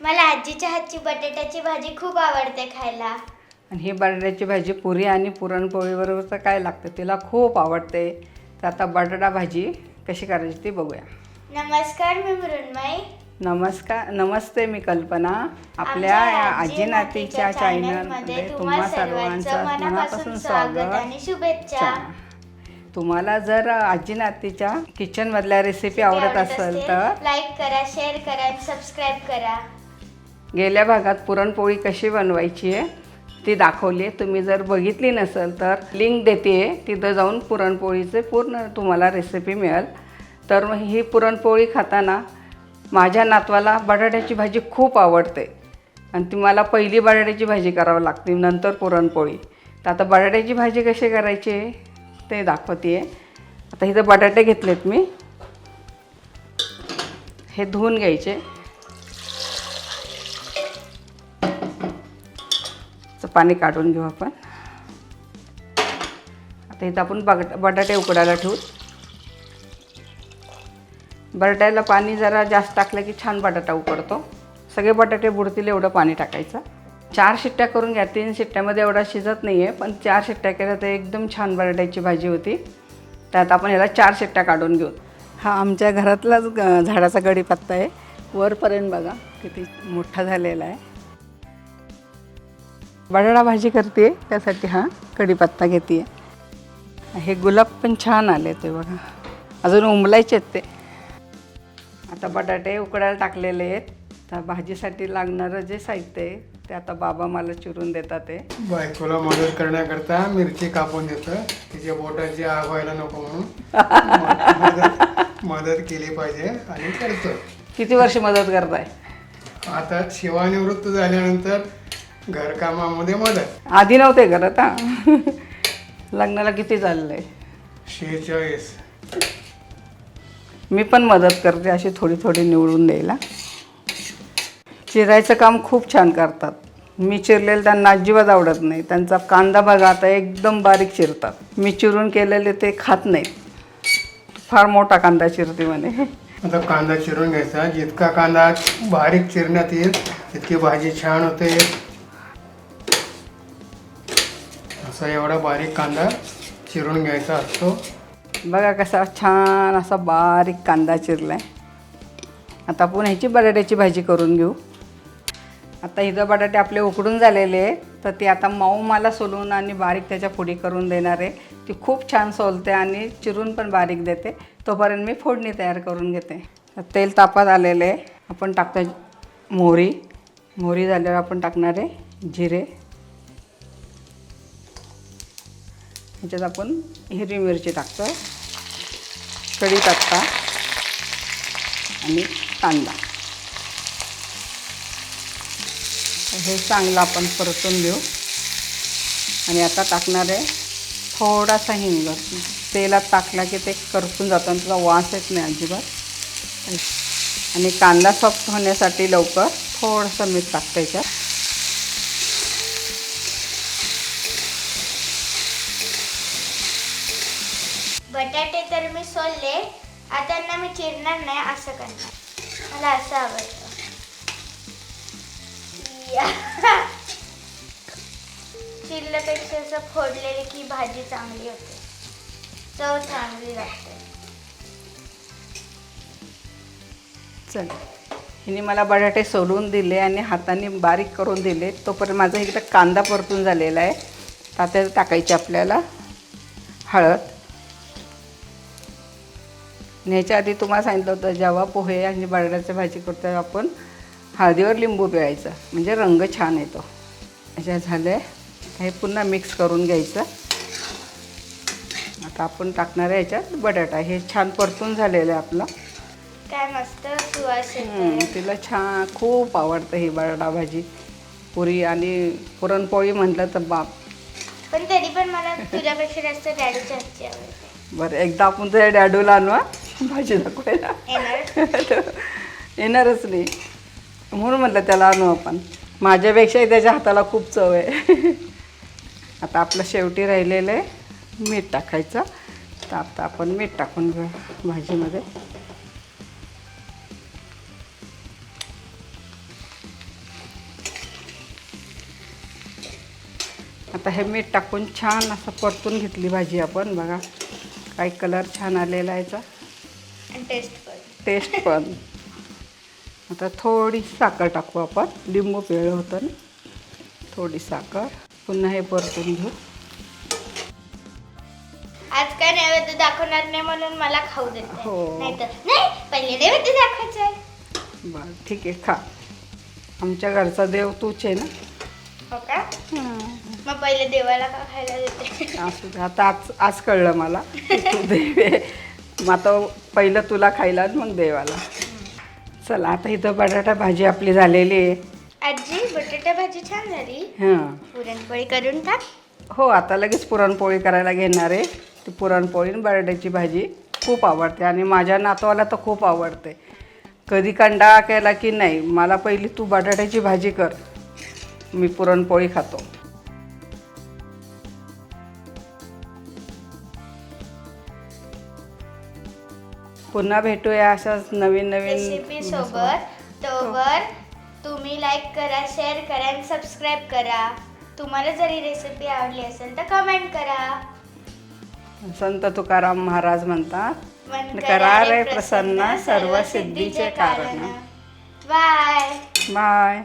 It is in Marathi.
मला आजीच्या हातची बटाट्याची भाजी खूप आवडते खायला. आणि ही बटाट्याची भाजी पुरी आणि पुरणपोळीबरोबर तर काय लागतं तिला खूप आवडते. तर आता बटाटा भाजी कशी करायची ती बघूया. नमस्कार मी मृण्मयी. नमस्कार नमस्ते मी कल्पना. आपल्या आजी नातीच्या चॅनलमध्ये तुम्हा सर्वांचं मनापासून स्वागत आणि शुभेच्छा. तुम्हाला जर आजी नातीच्या किचनमधल्या रेसिपी आवडत असेल तर लाईक करा शेअर करा सबस्क्राईब करा. गेल्या भागात पुरणपोळी कशी बनवायची आहे ती दाखवली आहे. तुम्ही जर बघितली नसेल तर लिंक देते आहे तिथं जाऊन पुरणपोळीचे पूर्ण तुम्हाला रेसिपी मिळेल. तर मग ही पुरणपोळी खाताना माझ्या नातवाला बटाट्याची भाजी खूप आवडते. आणि ती मला पहिली बटाट्याची भाजी करावी लागते नंतर पुरणपोळी. तर आता बटाट्याची भाजी कशी करायची आहे ते दाखवते आहे आता इथं बटाटे घेतलेत मी. हे धुवून घ्यायचे. पाणी काढून घेऊ आपण. आता इथं आपण बट बटाटे उकडायला ठेवू. बटाट्याला पाणी जरा जास्त टाकलं की छान बटाटा उकडतो. सगळे बटाटे बुडतील एवढं पाणी टाकायचं. चार शिट्ट्या करून घ्या. तीन शिट्ट्यामध्ये एवढा शिजत नाही आहे पण चार शिट्ट्या केल्या तर एकदम छान बटाट्याची भाजी होती. त्यात आपण ह्याला चार शिट्ट्या काढून घेऊ. हा आमच्या घरातलाच ग- झाडाचा गडीपत्ता आहे. वरपर्यंत बघा किती मोठा झालेला आहे. बटाटा भाजी करते त्यासाठी हा कढीपत्ता घेते हे गुलाब पण छान आले ते बघा. अजून उमलायचे आहेत ते. आता बटाटे उकडायला टाकलेले आहेत. तर भाजीसाठी लागणारं जे साहित्य आहे ते आता बाबा मला चिरून देतात ते बायकोला मदत करण्याकरता मिरची कापून देतं तिच्या बोटाची आग व्हायला नको म्हणून. मदत केली पाहिजे आणि करतो किती वर्ष मदत करताय? आता सेवानिवृत्त झाल्यानंतर घरकामामध्ये मदत. आधी नव्हते करत हा. लग्नाला किती चाललं आहे शेहेचाळीस. मी पण मदत करते अशी थोडी थोडी निवडून द्यायला. चिरायचं काम खूप छान करतात. मी चिरलेलं त्यांना अजिबात आवडत नाही. त्यांचा कांदा बघा आता एकदम बारीक चिरतात. मी चिरून केलेले ते खात नाहीत. फार मोठा कांदा चिरते म्हणे. आता कांदा चिरून घ्यायचा. जितका कांदा बारीक चिरण्यात येईल तितकी भाजी छान होते. असा एवढा बारीक कांदा चिरून घ्यायचा असतो. बघा कसा छान असा बारीक कांदा चिरलाय. आता आपण ह्याची बटाट्याची भाजी करून घेऊ. आता इथं बटाटे आपले उकडून झालेले तर ते आता मऊ मला सोलून आणि बारीक त्याच्या फोडी करून देणार आहे. ती खूप छान सोलते आणि चिरून पण बारीक देते. तोपर्यंत मी फोडणी तयार करून घेते. तेल तापात आलेले आहे. आपण टाकतो मोहरी. मोहरी झाल्यावर आपण टाकणार आहे जिरे. ह्याच्यात आपण हिरवी मिरची टाकतो. कढीपत्ता आणि कांदा. हे चांगलं आपण परतून घेऊ. आणि आता टाकणार आहे थोडासा हिंग तेलात टाकला की ते करपून जातं आणि त्याचा वास येत नाही अजिबात. आणि कांदा सॉफ्ट होण्यासाठी लवकर थोडंसं मीठ टाकतं याच्यात. तर मी आता मी चिरणार नाही असं करणार. मला असं आवडतं. या. चिरल्यापेक्षा असं फोडलेले की भाजी चांगली होते. चव चांगली लागते. चल. हिने मला बटाटे सोलून दिले आणि हाताने बारीक करून दिले. तोपर्यंत माझा इकडं कांदा परतून झालेला आहे. तर टाकायची आपल्याला. हळद. आणि ह्याच्या आधी तुम्हाला सांगितलं होतं जेव्हा पोहे आणि बटाट्याची भाजी करतो तेव्हा आपण हळदीवर लिंबू पिळायचं. म्हणजे रंग छान येतो. ह्याच्या झालं आहे हे पुन्हा मिक्स करून घ्यायचं. आता आपण टाकणार आहे ह्याच्यात बटाटा. हे छान परतून झालेलं आहे आपलं. काय मस्त सुवास तिला छान खूप आवडतं ही बटाटा भाजी. पुरी आणि पुरणपोळी म्हटलं तर बाप. पण तरी पण मला तुझ्यापेक्षा जास्त डॅडीची बरं एकदा आपण तुझ्या डॅडूला आणू हा, भाजी दाखवायला येणारच नाही. म्हणून म्हटलं त्याला आणू आपण. माझ्यापेक्षाही त्याच्या हाताला खूप चव आहे. आता आपलं शेवटी राहिलेलं आहे मीठ टाकायचं. तर आता आपण मीठ टाकून घेऊ भाजीमध्ये. आता हे मीठ टाकून छान असं परतून घेतली भाजी आपण. बघा काही कलर छान आलेला याचा. आणि टेस्ट पण. टेस्ट पण. आता थोडी साखर टाकू आपण. लिंबू पिळलं होतं ना. थोडी साखर. पुन्हा हे परतून घेऊ. आज काय नैवेद्य दाखवणार नाही म्हणून मला खाऊ देत हो. नाही तर नाही पहिले नैवेद्य दाखवायचं आहे. बरं ठीक आहे खा. आमच्या घरचा देव तूच आहे ना? हो का? मग पहिले देवाला का खायला देते? असू दे आता आज आज कळलं मला. तू देव आहे. मग आता पहिलं तुला खायला मग देवाला. चला आता इथं बटाटा भाजी आपली झालेली आहे. आजी बटाटा भाजी छान झाली. हां. पुरणपोळी करून टाक. हो आता लगेच पुरणपोळी करायला घेणार आहे. ती पुरणपोळी आणि बटाट्याची भाजी खूप आवडते आणि माझ्या नातवाला तर खूप आवडते. कधी कंटाळा केला की नाही मला पहिली तू बटाट्याची भाजी कर. मी पुरणपोळी खातो. पुन्हा भेटूया अशाच नवीन नवीन रेसिपी सोबत तोवर तुम्ही लाईक करा शेअर करा आणि सबस्क्राईब करा. तुम्हाला जरी रेसिपी आवडली असेल तर कमेंट करा. संत तुकाराम महाराज म्हणतात मन करा रे प्रसन्न सर्व सिद्धीचे कारण. Bye bye